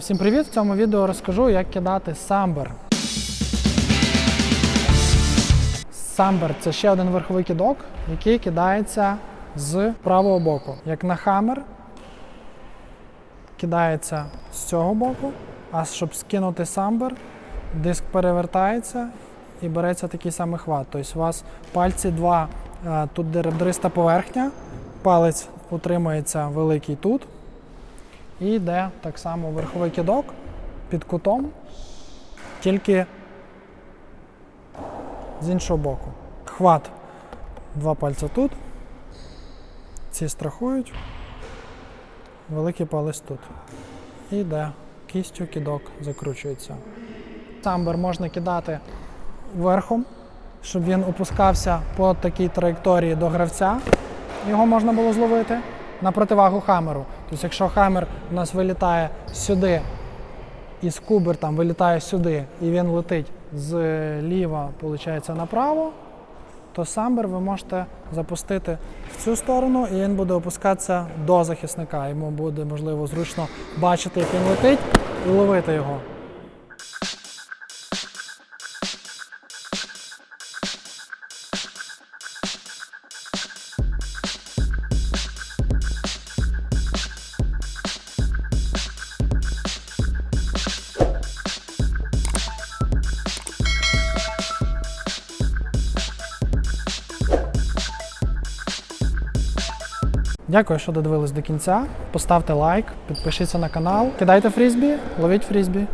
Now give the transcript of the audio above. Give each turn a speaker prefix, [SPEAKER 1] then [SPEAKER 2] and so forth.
[SPEAKER 1] Всім привіт! В цьому відео розкажу, як кидати самбер. Самбер це ще один верховий кидок, який кидається з правого боку. Як на хамер, кидається з цього боку, а щоб скинути самбер, диск перевертається і береться такий самий хват. Тобто у вас пальці два, е, тут деребриста поверхня, палець утримується великий тут. І йде так само верховий кидок під кутом, тільки з іншого боку. Хват. Два пальця тут. Ці страхують. Великий палець тут. І йде. Кістю кидок закручується. Самбер можна кидати верхом, щоб він опускався по такій траєкторії до гравця. Його можна було зловити на противагу хамеру. Тобто, якщо хамер у нас вилітає сюди, і скубер там вилітає сюди, і він летить зліва, виходить, направо, то самбер ви можете запустити в цю сторону, і він буде опускатися до захисника. Йому буде можливо зручно бачити, як він летить, і ловити його. Дякую, що додивились до кінця. Поставте лайк, підпишіться на канал, кидайте фрізбі, ловіть фрізбі.